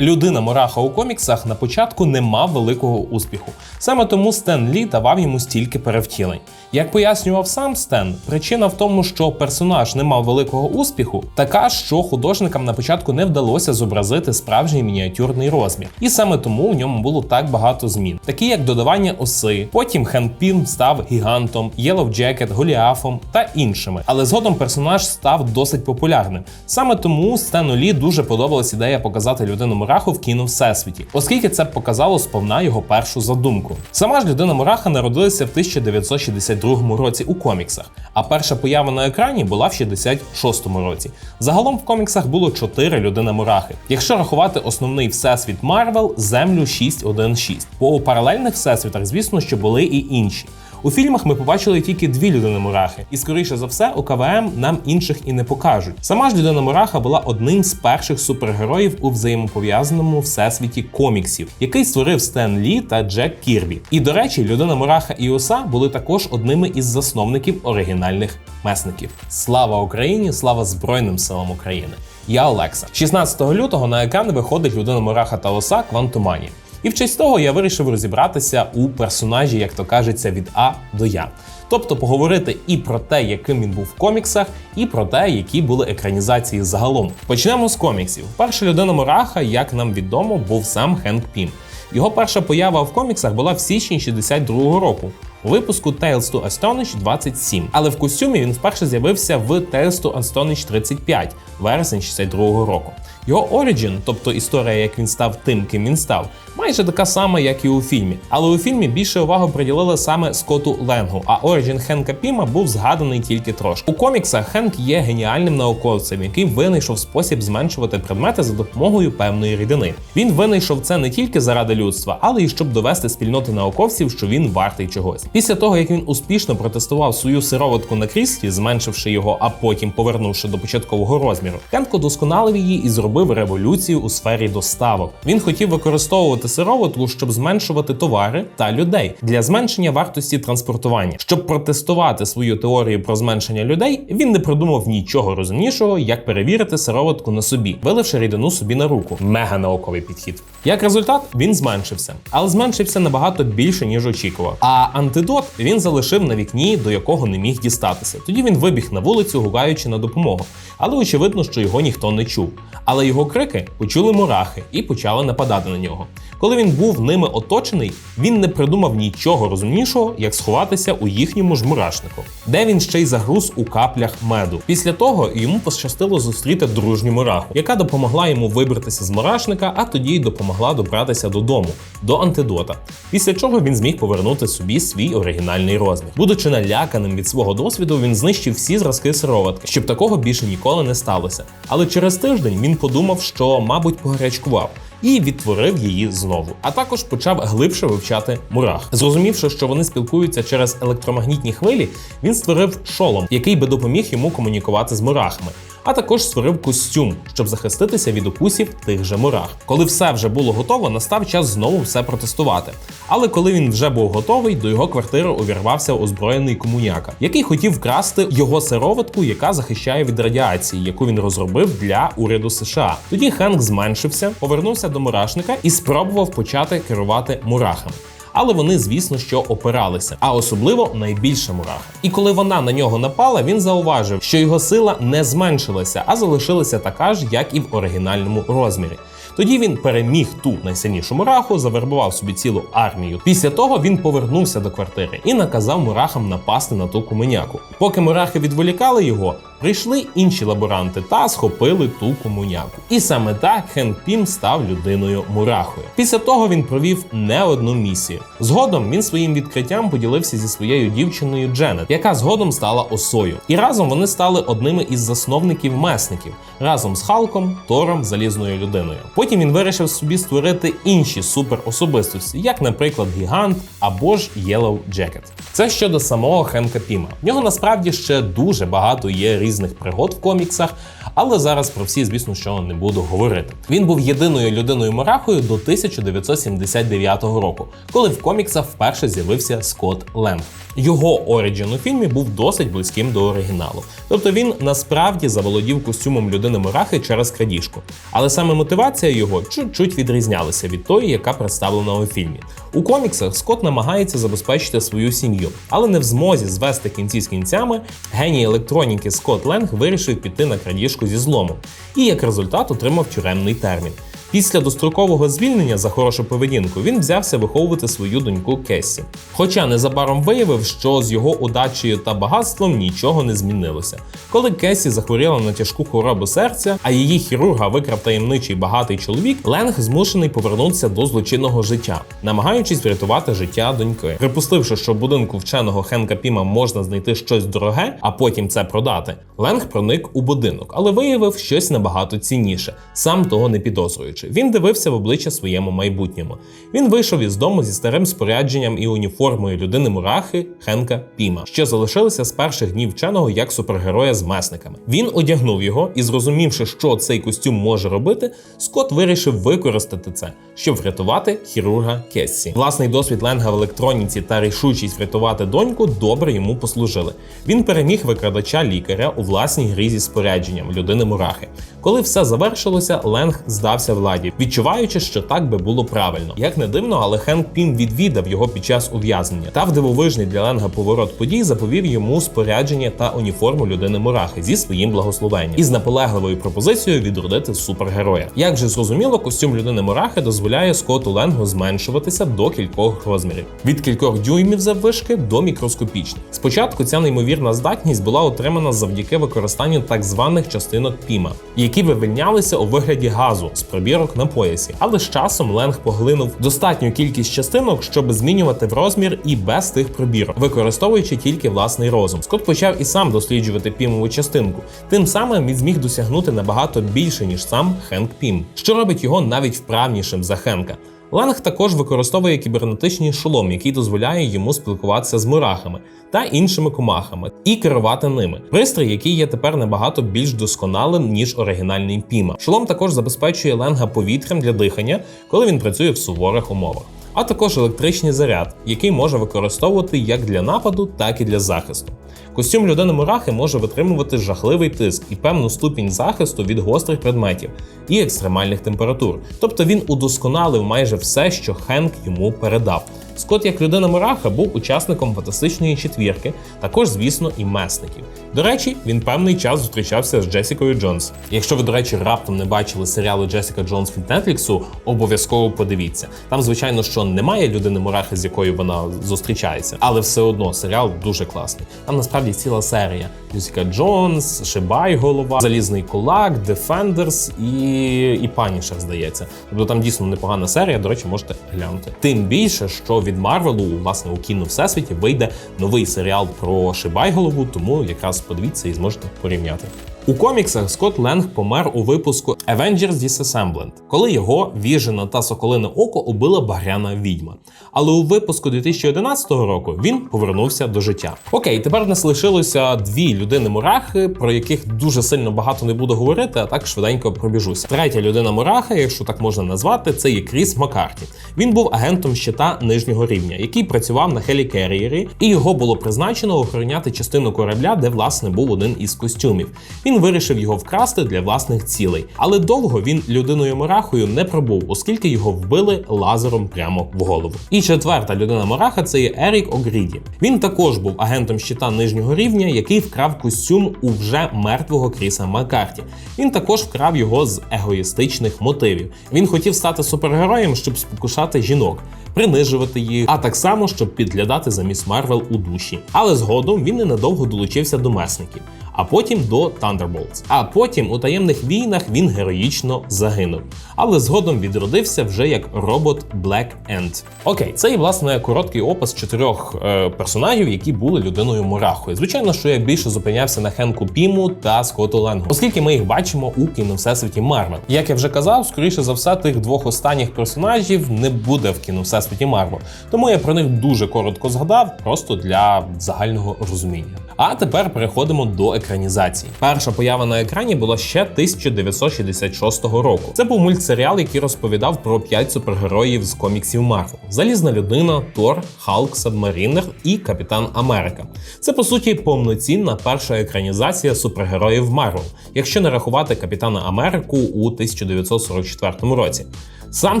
Людина Мураха у коміксах на початку не мав великого успіху. Саме тому Стен Лі давав йому стільки перевтілень. Як пояснював сам Стен, причина в тому, що персонаж не мав великого успіху, така, що художникам на початку не вдалося зобразити справжній мініатюрний розмір. І саме тому у ньому було так багато змін, такі як додавання оси. Потім Хенк Пім став гігантом, Єлов Джекет, Голіафом та іншими. Але згодом персонаж став досить популярним. Саме тому Стену Лі дуже подобалась ідея показати людину Мураху в кіно всесвіті, оскільки це показало сповна його першу задумку. Сама ж людина Мураха народилася в 1962 році у коміксах, а перша поява на екрані була в 66-му році. Загалом в коміксах було 4 людини Мурахи. Якщо рахувати основний всесвіт Марвел, Землю 616. По паралельних всесвітах, звісно, що були і інші. У фільмах ми побачили тільки дві людини Мурахи, і скоріше за все, у КВМ нам інших і не покажуть. Сама ж людина Мураха була одним з перших супергероїв у взаємопов'язаному всесвіті коміксів, який створив Стен Лі та Джек Кірбі. І до речі, людина Мураха і Оса були також одними із засновників оригінальних месників. Слава Україні! Слава Збройним силам України! Я Олекса. 16 лютого на екран виходить людина Мураха та Оса Квантумані. І в честь того я вирішив розібратися у персонажі, як то кажеться, від А до Я. Тобто поговорити і про те, яким він був в коміксах, і про те, які були екранізації загалом. Почнемо з коміксів. Перша людина Мураха, як нам відомо, був сам Хенк Пім. Його перша поява в коміксах була в січні 62-го року. У випуску Tales to Astonish 27, але в костюмі він вперше з'явився в Tales to Astonish 35, вересень 62-го року. Його Origin, тобто історія, як він став тим, ким він став, майже така сама, як і у фільмі. Але у фільмі більше уваги приділили саме Скотту Ленгу, а Origin Хенка Піма був згаданий тільки трошки. У коміксах Хенк є геніальним науковцем, який винайшов спосіб зменшувати предмети за допомогою певної рідини. Він винайшов це не тільки заради людства, але й щоб довести спільноти науковців, що він вартий чогось. Після того, як він успішно протестував свою сироватку на крісті, зменшивши його, а потім повернувши до початкового розміру, Хенк удосконалив її і зробив революцію у сфері доставок. Він хотів використовувати сироватку, щоб зменшувати товари та людей для зменшення вартості транспортування. Щоб протестувати свою теорію про зменшення людей, він не придумав нічого розумнішого, як перевірити сироватку на собі, виливши рідину собі на руку. Мега науковий підхід. Як результат, він зменшився, але зменшився набагато більше ніж очікував. А антидот він залишив на вікні, до якого не міг дістатися. Тоді він вибіг на вулицю, гукаючи на допомогу. Але очевидно, що його ніхто не чув. Але його крики почули мурахи і почали нападати на нього. Коли він був ними оточений, він не придумав нічого розумнішого, як сховатися у їхньому ж мурашнику, де він ще й загруз у каплях меду. Після того йому пощастило зустріти дружню мураху, яка допомогла йому вибратися з мурашника, а тоді й допомогла добратися додому, до антидота. Після чого він зміг повернути собі свій оригінальний розмір. Будучи наляканим від свого досвіду, він знищив всі зразки сироватки, щоб такого більше ніколи не сталося. Але через тиждень він подумав, що, мабуть, погарячкував. І відтворив її знову, а також почав глибше вивчати мурах. Зрозумівши, що вони спілкуються через електромагнітні хвилі, він створив шолом, який би допоміг йому комунікувати з мурахами. А також створив костюм, щоб захиститися від укусів тих же мурах. Коли все вже було готово, настав час знову все протестувати. Але коли він вже був готовий, до його квартири увірвався озброєний комуняка, який хотів вкрасти його сироватку, яка захищає від радіації, яку він розробив для уряду США. Тоді Хенк зменшився, повернувся до мурашника і спробував почати керувати мурахами. Але вони, звісно, що опиралися, а особливо найбільша мураха. І коли вона на нього напала, він зауважив, що його сила не зменшилася, а залишилася така ж, як і в оригінальному розмірі. Тоді він переміг ту найсильнішу мураху, завербував собі цілу армію. Після того він повернувся до квартири і наказав мурахам напасти на ту куменяку. Поки мурахи відволікали його, прийшли інші лаборанти та схопили ту комуняку. І саме так Хен Пім став людиною мурахою. Після того він провів не одну місію. Згодом він своїм відкриттям поділився зі своєю дівчиною Дженет, яка згодом стала осою. І разом вони стали одними із засновників месників разом з Халком, Тором, залізною людиною. Потім він вирішив собі створити інші суперособистості, як, наприклад, Гігант або ж Yellow Jacket. Це щодо самого Хенка Піма. В нього насправді ще дуже багато є різних пригод в коміксах, але зараз про всі, звісно, що не буду говорити. Він був єдиною людиною мурахою до 1979 року, коли в коміксах вперше з'явився Скотт Ленг. Його оріджин у фільмі був досить близьким до оригіналу. Тобто він насправді заволодів костюмом людини мурахи через крадіжку. Але саме мотивація його чуть-чуть відрізнялася від тої, яка представлена у фільмі. У коміксах Скотт намагається забезпечити свою сім'ю, але не в змозі звести кінці з кінцями. Геній електроніки Скотт Ленг вирішив піти на крадіжку зі злому і як результат отримав тюремний термін. Після дострокового звільнення за хорошу поведінку він взявся виховувати свою доньку Кессі. Хоча незабаром виявив, що з його удачею та багатством нічого не змінилося. Коли Кессі захворіла на тяжку хворобу серця, а її хірурга викрав таємничий багатий чоловік, Ленг змушений повернутися до злочинного життя, намагаючись врятувати життя доньки. Припустивши, що в будинку вченого Хенка Піма можна знайти щось дороге, а потім це продати. Ленг проник у будинок, але виявив щось набагато цінніше, сам того не підозрюючи. Він дивився в обличчя своєму майбутньому. Він вийшов із дому зі старим спорядженням і уніформою людини мурахи Хенка Піма, що залишилися з перших днів вченого як супергероя з месниками. Він одягнув його і, зрозумівши, що цей костюм може робити, Скотт вирішив використати це, щоб врятувати хірурга Кессі. Власний досвід Ленга в електроніці та рішучість врятувати доньку добре йому послужили. Він переміг викрадача лікаря у власній грі зі спорядженням людини мурахи. Коли все завершилося, Ленг здався владі, відчуваючи, що так би було правильно. Як не дивно, але Хенк Пім відвідав його під час ув'язнення та в дивовижний для Ленга поворот подій заповів йому спорядження та уніформу людини мурахи зі своїм благословенням і з наполегливою пропозицією відродити супергероя. Як же зрозуміло, костюм людини мурахи дозволяє Скотту Ленгу зменшуватися до кількох розмірів від кількох дюймів заввишки до мікроскопічних. Спочатку ця неймовірна здатність була отримана завдяки використанню так званих частинок піма, які вивільнялися у вигляді газу з пробірок на поясі. Але з часом Ленг поглинув достатню кількість частинок, щоб змінювати в розмір і без тих пробірок, використовуючи тільки власний розум. Скотт почав і сам досліджувати пімову частинку. Тим самим він зміг досягнути набагато більше ніж сам Хенк Пім, що робить його навіть вправнішим за Хенка. Ланг також використовує кібернетичний шолом, який дозволяє йому спілкуватися з мурахами та іншими комахами і керувати ними. Пристрій, який є тепер набагато більш досконалим ніж оригінальний піма. Шолом також забезпечує Ленга повітрям для дихання, коли він працює в суворих умовах. А також електричний заряд, який може використовувати як для нападу, так і для захисту. Костюм людини мурахи може витримувати жахливий тиск і певну ступінь захисту від гострих предметів і екстремальних температур. Тобто він удосконалив майже все, що Хенк йому передав. Скотт, як людина мураха, був учасником фантастичної четвірки, також, звісно, і месників. До речі, він певний час зустрічався з Джесікою Джонс. Якщо ви, до речі, раптом не бачили серіалу Джесіка Джонс від Нетфліксу, обов'язково подивіться. Там, звичайно, що немає людини мурахи, з якою вона зустрічається, але все одно серіал дуже класний. Там насправді ціла серія: Джесіка Джонс, Шибай, голова, Залізний кулак, Дефендерс і, і Панішер, здається. Тобто там дійсно непогана серія. До речі, можете глянути. Тим більше, що від Марвелу, власне, у кіно всесвіті вийде новий серіал про Шибайголову, тому якраз подивіться і зможете порівняти. У коміксах Скотт Ленг помер у випуску Avengers Disassembled, коли його віжена та соколине око убила багряна відьма. Але у випуску 2011 року він повернувся до життя. Окей, тепер нас лишилося дві людини мурахи, про яких дуже сильно багато не буду говорити, а так швиденько пробіжуся. Третя людина мураха, якщо так можна назвати, це є Кріс Маккарті. Він був агентом щита нижнього рівня, який працював на Хелікерієрі, і його було призначено охороняти частину корабля, де власне був один із костюмів. Він вирішив його вкрасти для власних цілей, але довго він людиною мурахою не пробув, оскільки його вбили лазером прямо в голову. І четверта людина мураха це є Ерік Огріді. Він також був агентом щита нижнього рівня, який вкрав костюм у вже мертвого Кріса Маккарті. Він також вкрав його з егоїстичних мотивів. Він хотів стати супергероєм, щоб спокушати жінок. Принижувати їх, а так само, щоб підглядати за міс Марвел у душі. Але згодом він ненадовго долучився до месників, а потім до Thunderbolts. А потім у таємних війнах він героїчно загинув. Але згодом відродився вже як робот Black Ant. Окей, це і власне короткий опис чотирьох е, персонажів, які були людиною мурахою. Звичайно, що я більше зупинявся на Хенку Піму та Скотту Ленгу, оскільки ми їх бачимо у кіновсесвіті Марвел. Як я вже казав, скоріше за все, тих двох останніх персонажів не буде в кіновсесвіті Марвел. Тому я про них дуже коротко згадав, просто для загального розуміння. А тепер переходимо до екранізації. Перша поява на екрані була ще 1966 року. Це був мультсеріал, який розповідав про п'ять супергероїв з коміксів Марвел: Залізна людина, Тор, Халк, Сабмарінер і Капітан Америка. Це по суті повноцінна перша екранізація супергероїв Марвел, якщо не рахувати Капітана Америку у 1944 році. Сам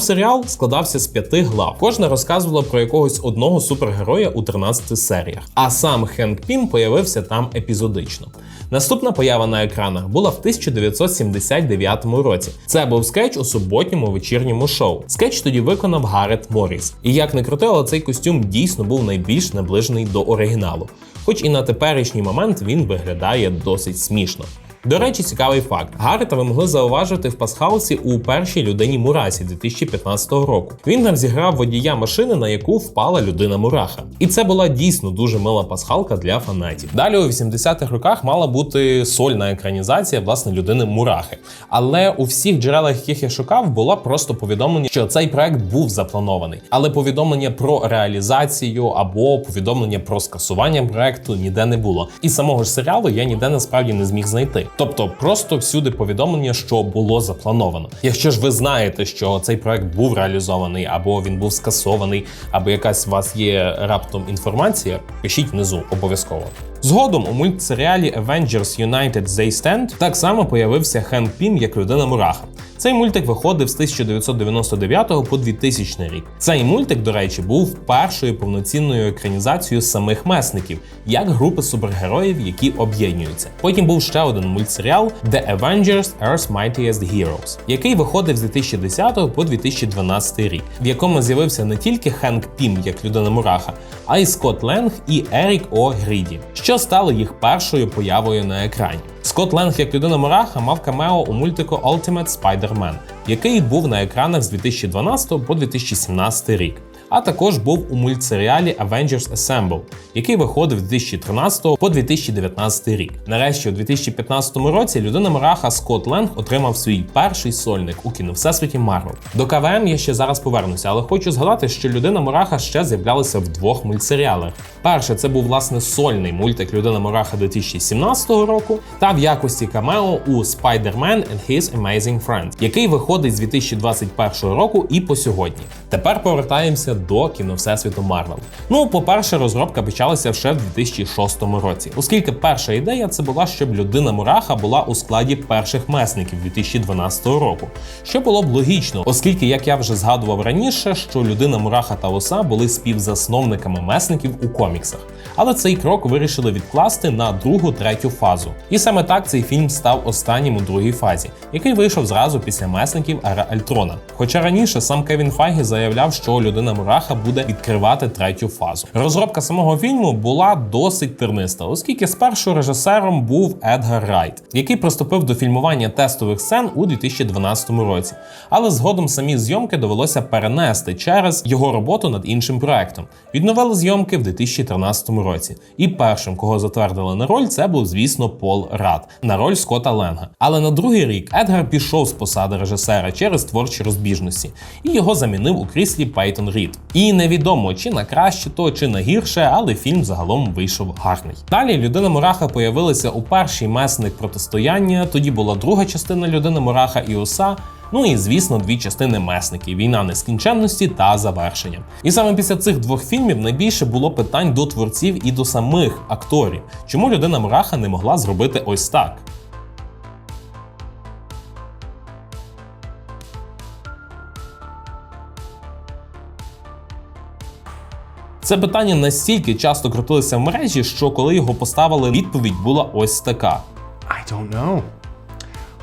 серіал складався з п'яти глав. Кожна розказувала про якогось одного супергероя у 13 серіях. А сам Хенк Пім появився там епізодично. Наступна поява на екранах була в 1979 році. Це був скетч у суботньому вечірньому шоу. Скетч тоді виконав Гарет Морріс. І як не крути, але цей костюм дійсно був найбільш наближений до оригіналу. Хоч і на теперішній момент він виглядає досить смішно. До речі, цікавий факт. Гаррета ви могли зауважити в пасхаусі у першій людині Мурасі 2015 року. Він там зіграв водія машини, на яку впала людина Мураха. І це була дійсно дуже мила пасхалка для фанатів. Далі у 80-х роках мала бути сольна екранізація власне людини Мурахи. Але у всіх джерелах, яких я шукав, було просто повідомлення, що цей проект був запланований. Але повідомлення про реалізацію або повідомлення про скасування проекту ніде не було. І самого ж серіалу я ніде насправді не зміг знайти. Тобто, просто всюди повідомлення, що було заплановано. Якщо ж ви знаєте, що цей проект був реалізований, або він був скасований, або якась у вас є раптом інформація, пишіть внизу обов'язково. Згодом у мультсеріалі Avengers United They Stand так само появився Хенк Пім як людина Мураха. Цей мультик виходив з 1999 по 2000 рік. Цей мультик, до речі, був першою повноцінною екранізацією самих месників, як групи супергероїв, які об'єднуються. Потім був ще один мультсеріал The Avengers Earth's Mightiest Heroes, який виходив з 2010 по 2012 рік, в якому з'явився не тільки Хенк Пім як людина Мураха, а й Скотт Ленг і Ерік О. Гріді, що стало їх першою появою на екрані. Скотт Ленг як людина Мураха мав камео у мультику Ultimate Spider-Man, який був на екранах з 2012 по 2017 рік. А також був у мультсеріалі Avengers Assemble, який виходив з 2013 по 2019 рік. Нарешті, у 2015 році людина Мураха Скотт Ленг отримав свій перший сольник у кіно Всесвіті Марвел. До КВМ я ще зараз повернуся, але хочу згадати, що людина Мураха ще з'являлася в двох мультсеріалах. Перше, це був власне сольний мультик Людина Мураха 2017 року, та в якості камео у Spider-Man and His Amazing Friends, який виходить з 2021 року і по сьогодні. Тепер повертаємося до кіно Всесвіту Марвел. Ну, по-перше, розробка почалася ще в 2006 році, оскільки перша ідея це була, щоб людина Мураха була у складі перших месників 2012 року, що було б логічно, оскільки, як я вже згадував раніше, що людина Мураха та Оса були співзасновниками месників у коміксах. Але цей крок вирішили відкласти на другу третю фазу. І саме так цей фільм став останнім у другій фазі, який вийшов зразу після месників Ера Альтрона. Хоча раніше сам Кевін Файгі заявляв, що людина Мураха буде відкривати третю фазу. Розробка самого фільму була досить терниста, оскільки спершу режисером був Едгар Райт, який приступив до фільмування тестових сцен у 2012 році. Але згодом самі зйомки довелося перенести через його роботу над іншим проектом. Відновили зйомки в 2013 році. І першим, кого затвердили на роль, це був, звісно, Пол Рад на роль Скотта Ленга. Але на другий рік Едгар пішов з посади режисера через творчі розбіжності, і його замінив у кріслі Пейтон Рід. І невідомо чи на краще то, чи на гірше, але фільм загалом вийшов гарний. Далі людина Мураха появилася у перший месник протистояння. Тоді була друга частина людини Мураха і Оса. Ну і звісно, дві частини месники: війна нескінченності та завершення. І саме після цих двох фільмів найбільше було питань до творців і до самих акторів, чому людина Мураха не могла зробити ось так. Це питання настільки часто крутилося в мережі, що коли його поставили, відповідь була ось така. I don't know.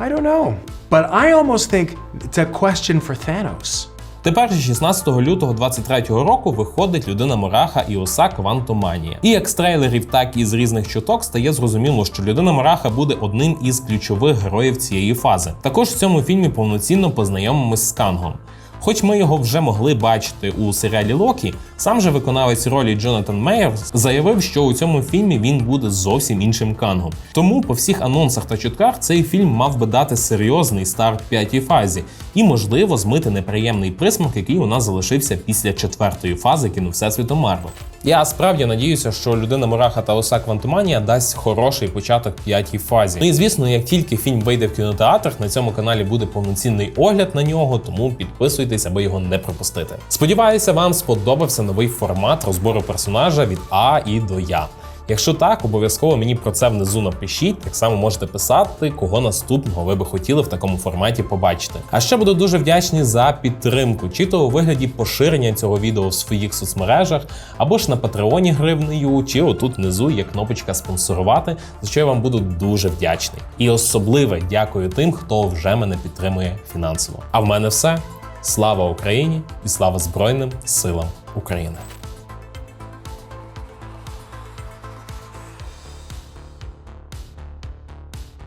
I don't know. But I almost think it's a question for Thanos. Тепер 16 лютого 23-го року виходить людина Мураха і Оса Квантоманія. І як з трейлерів, так і з різних чуток стає зрозуміло, що людина Мураха буде одним із ключових героїв цієї фази. Також в цьому фільмі повноцінно познайомимось з Кангом. Хоч ми його вже могли бачити у серіалі Локі, сам же виконавець ролі Джонатан Мейерс заявив, що у цьому фільмі він буде зовсім іншим кангом. Тому по всіх анонсах та чутках цей фільм мав би дати серйозний старт п'ятій фазі, і, можливо, змити неприємний присмак, який у нас залишився після четвертої фази кіно Всесвіту Марвел. Я справді надіюся, що людина Мураха та Оса Квантуманія дасть хороший початок п'ятій фазі. Ну і звісно, як тільки фільм вийде в кінотеатрах, на цьому каналі буде повноцінний огляд на нього, тому підписуйтесь, аби його не пропустити. Сподіваюся, вам сподобався новий формат розбору персонажа від А і до Я. Якщо так, обов'язково мені про це внизу напишіть. Так само можете писати, кого наступного ви би хотіли в такому форматі побачити. А ще буду дуже вдячний за підтримку, чи то у вигляді поширення цього відео в своїх соцмережах, або ж на патреоні гривнею, чи отут внизу є кнопочка спонсорувати, за що я вам буду дуже вдячний. І особливе дякую тим, хто вже мене підтримує фінансово. А в мене все. Слава Україні і слава Збройним силам України!